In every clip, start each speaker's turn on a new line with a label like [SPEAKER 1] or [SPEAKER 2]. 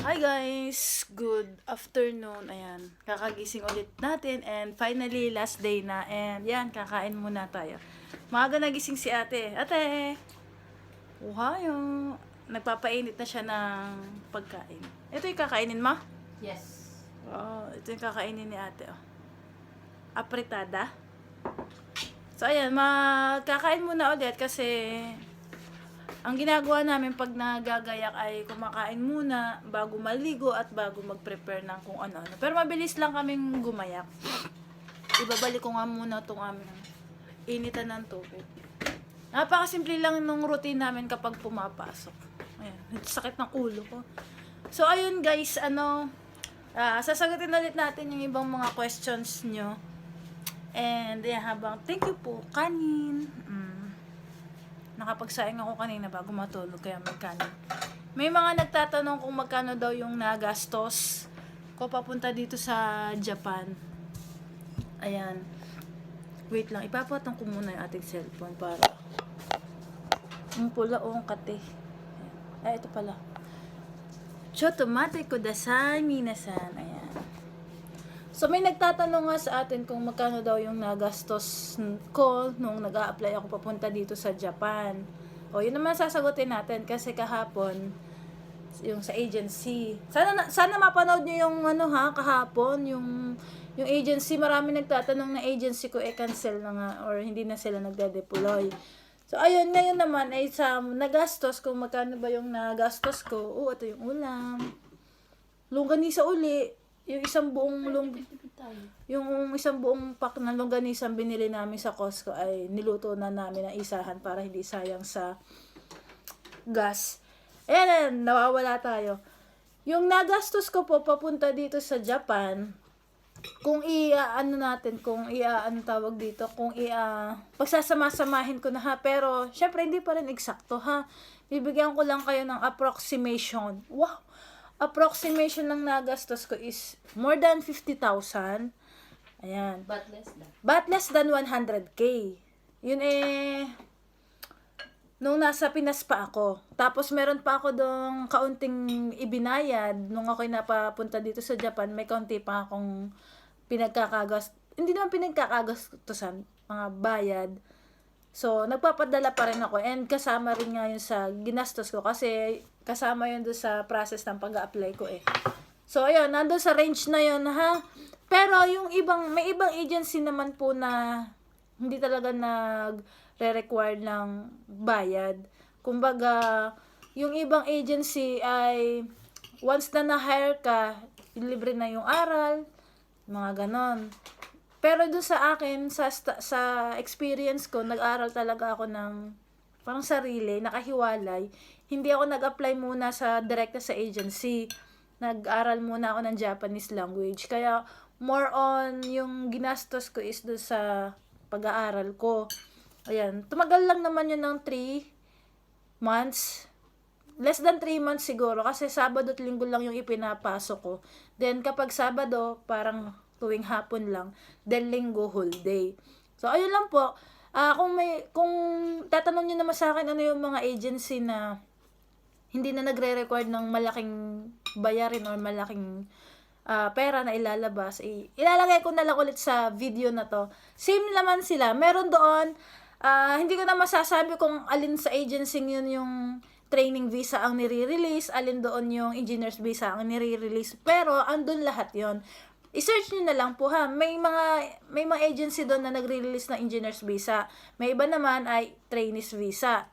[SPEAKER 1] Hi guys! Good afternoon. Ayan, kakagising ulit natin and finally last day na and yan, kakain muna tayo. Maaga nagising si ate. Ate! Uhayo! Nagpapainit na siya ng pagkain. Ito yung kakainin mo?
[SPEAKER 2] Yes.
[SPEAKER 1] Oh, ito yung kakainin ni ate. Oh. Apritada. So ayan, magkakain muna ulit kasi ang ginagawa namin pag nagagayak ay kumakain muna bago maligo at bago mag-prepare ng kung ano-ano. Pero mabilis lang kaming gumayak. Ibabalik ko nga muna itong aming initan ng tubig. Napakasimple lang nung routine namin kapag pumapasok. Ayan, sakit ng ulo ko. So ayun guys, ano, ah, sasagutin ulit natin yung ibang mga questions nyo. And ayan, habang, thank you po, kanin. Mm nakapagsaing ako kanina bago matulog kaya magkano. May mga nagtatanong kung magkano daw yung nagastos ko papunta dito sa Japan. Ayan. Wait lang, ipapatong ko muna yung ating cellphone para ang pula o ang kate. Ay, ito pala. Chotomate kudasai minasan. Ayan. So may nagtatanong nga sa atin kung magkano daw yung nagastos ko nung nag apply ako papunta dito sa Japan. O yun naman sasagutin natin kasi kahapon yung sa agency. Sana na- sana mapanood niyo yung ano ha kahapon yung yung agency marami nagtatanong na agency ko eh cancel na nga or hindi na sila nagde-deploy. So ayun ngayon naman ay sa nagastos kung magkano ba yung nagastos ko. Oh, ito yung ulam. Longganisa uli. Yung isang buong long, yung isang buong pack ng longganisa ang binili namin sa Costco ay niluto na namin ng isahan para hindi sayang sa gas. Ayan, nawawala tayo. Yung nagastos ko po papunta dito sa Japan, kung i-ano natin, kung i-ano tawag dito, kung i pagsasama-samahin ko na ha, pero syempre hindi pa rin eksakto ha. Bibigyan ko lang kayo ng approximation. Wow! Approximation ng nagastos ko is more than 50,000. Ayan.
[SPEAKER 2] But less than.
[SPEAKER 1] But less than 100k. Yun eh, nung nasa Pinas pa ako. Tapos meron pa ako dong kaunting ibinayad nung ako'y napapunta dito sa Japan. May kaunti pa akong pinagkakagas hindi naman pinagkakagastusan, mga bayad. So, nagpapadala pa rin ako. And kasama rin nga yun sa ginastos ko kasi kasama yun doon sa process ng pag apply ko eh. So, ayun, nandun sa range na yun, ha? Pero yung ibang, may ibang agency naman po na hindi talaga nag-re-require ng bayad. Kumbaga, yung ibang agency ay once na na-hire ka, libre na yung aral, mga ganon. Pero dun sa akin, sa, sa experience ko, nag-aral talaga ako ng parang sarili, nakahiwalay. Hindi ako nag-apply muna sa direkta sa agency. Nag-aral muna ako ng Japanese language. Kaya more on yung ginastos ko is doon sa pag-aaral ko. Ayan. Tumagal lang naman yun ng 3 months. Less than 3 months siguro kasi Sabado at Linggo lang yung ipinapasok ko. Then kapag Sabado, parang tuwing hapon lang. Then Linggo, whole day. So ayun lang po. Ah, kung may kung tatanong niyo naman sa akin ano yung mga agency na hindi na nagre-record ng malaking bayarin or malaking ah, pera na ilalabas, eh, ilalagay ko na lang ulit sa video na to. Same naman sila. Meron doon, ah, hindi ko na masasabi kung alin sa agency yun yung training visa ang nire-release, alin doon yung engineer's visa ang nire-release. Pero, andun lahat yon I-search nyo na lang po ha. May mga may mga agency doon na nagre-release ng engineer's visa. May iba naman ay trainee's visa.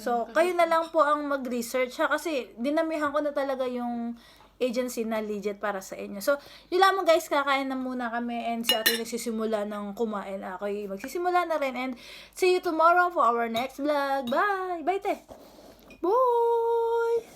[SPEAKER 1] So, kayo na lang po ang mag-research ha kasi dinamihan ko na talaga yung agency na legit para sa inyo. So, yun lamang guys, kakain na muna kami and si ate nagsisimula ng kumain. Ako magsisimula na rin and see you tomorrow for our next vlog. Bye! Bye te! Bye!